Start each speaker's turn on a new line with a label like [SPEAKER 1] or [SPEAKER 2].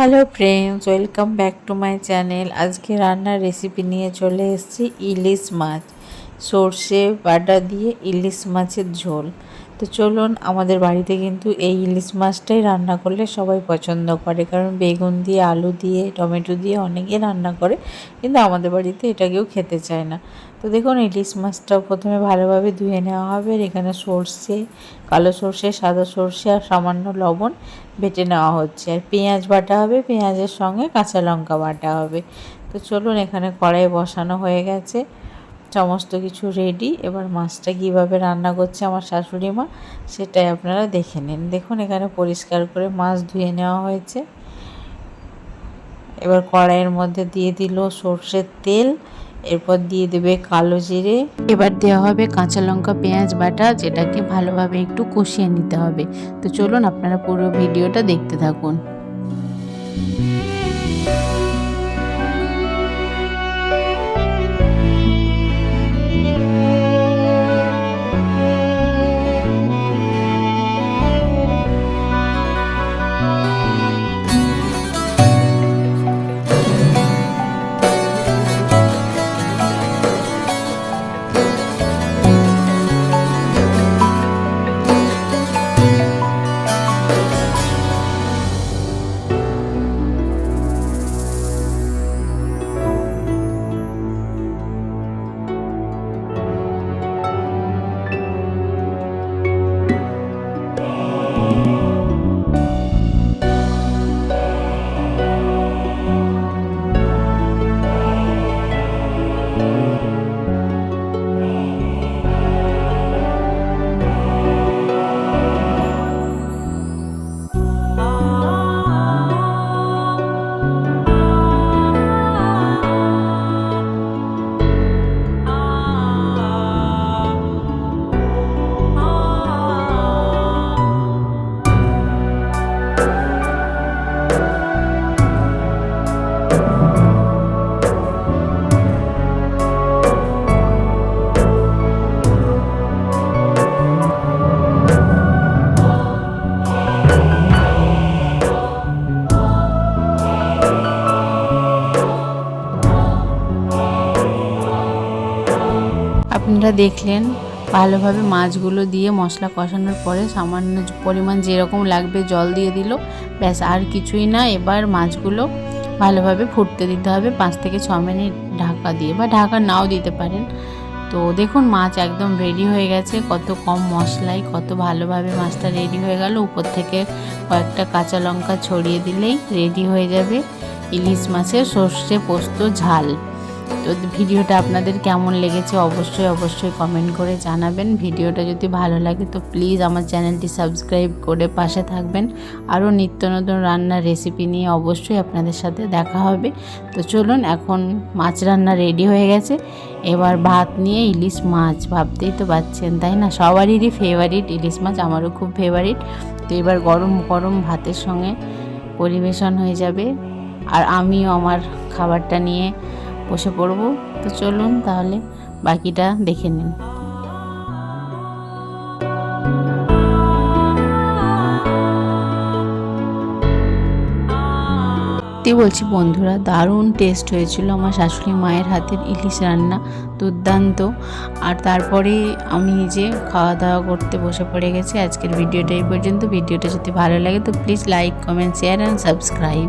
[SPEAKER 1] Hello friends welcome back to my channel আজকে রান্নার recipe নিয়ে চলে এসেছি ইলিশ মাছ। সর্ষে বাটা দিয়ে ইলিশ মাছের ঝোল। তো চলুন, আমাদের বাড়িতে কিন্তু এই ইলিশ মাছটাই রান্না করলে সবাই পছন্দ করে। কারণ বেগুন দিয়ে, আলু দিয়ে, টমেটো দিয়ে অনেকে রান্না করে, কিন্তু আমাদের বাড়িতে এটা কেউ খেতে চায় না। তো দেখুন, ইলিশ মাছটা প্রথমে ভালোভাবে ধুয়ে নেওয়া হবে। আর এখানে সর্ষে, কালো সর্ষে, সাদা সর্ষে আর সামান্য লবণ বেটে নেওয়া হচ্ছে। আর পেঁয়াজ বাটা হবে, পেঁয়াজের সঙ্গে কাঁচা লঙ্কা বাটা হবে। তো চলুন, এখানে কড়াই বসানো হয়ে গেছে। সমস্ত কিছু রেডি এবার মাছটা কীভাবে রান্না করছে আমার শাশুড়ি মা, সেটাই আপনারা দেখে নিন। দেখুন, এখানে পরিষ্কার করে মাছ ধুয়ে নেওয়া হয়েছে। এবার কড়াইয়ের মধ্যে দিয়ে দিল সর্ষের তেল, এরপর দিয়ে দেবে কালো জিরে। এবার দেওয়া হবে কাঁচা লঙ্কা, পেঁয়াজ, বাটা, যেটাকে ভালোভাবে একটু কষিয়ে নিতে হবে। তো চলুন, আপনারা পুরো ভিডিওটা দেখতে থাকুন। আপনারা দেখলেন, ভালোভাবে মাছগুলো দিয়ে মশলা কষানোর পরে সামান্য পরিমাণ যেরকম লাগবে জল দিয়ে দিল, ব্যাস আর কিছুই না। এবার মাছগুলো ভালোভাবে ফুটতে দিতে হবে, পাঁচ থেকে ছ মিনিট ঢাকা দিয়ে বা ঢাকা নাও দিতে পারেন। তো দেখুন, মাছ একদম রেডি হয়ে গেছে। কত কম মশলায়, কত ভালোভাবে মাছটা রেডি হয়ে গেল। উপর থেকে কয়েকটা কাঁচা লঙ্কা ছড়িয়ে দিলেই রেডি হয়ে যাবে। ইলিশ মাছের সর্ষে পোস্ত ঝাল। তো ভিডিওটা আপনাদের কেমন লেগেছে অবশ্যই অবশ্যই কমেন্ট করে জানাবেন। ভিডিওটা যদি ভালো লাগে তো প্লিজ আমার চ্যানেলটি সাবস্ক্রাইব করে পাশে থাকবেন। আরও নিত্য নতুন রান্নার রেসিপি নিয়ে অবশ্যই আপনাদের সাথে দেখা হবে। তো চলুন, এখন মাছ রান্না রেডি হয়ে গেছে। এবার ভাত নিয়ে ইলিশ মাছ, ভাবতেই তো পাচ্ছেন, তাই না? সবারই ফেভারিট ইলিশ মাছ, আমারও খুব ফেভারিট তো এবার গরম গরম ভাতের সঙ্গে পরিবেশন হয়ে যাবে। আর আমিও আমার খাবারটা নিয়ে বসে পড়ব। তো চলুন তাহলে বাকিটা দেখে নিন। সত্যি বলছি বন্ধুরা, দারুণ টেস্ট হয়েছিল আমার শাশুড়ি মায়ের হাতের ইলিশ রান্না, দুর্দান্ত। আর তারপরে আমি নিজে খাওয়া দাওয়া করতে বসে পড়ে গেছি। আজকের ভিডিওটা এই পর্যন্ত। ভিডিওটা যদি ভালো লাগে তো please like comment share and subscribe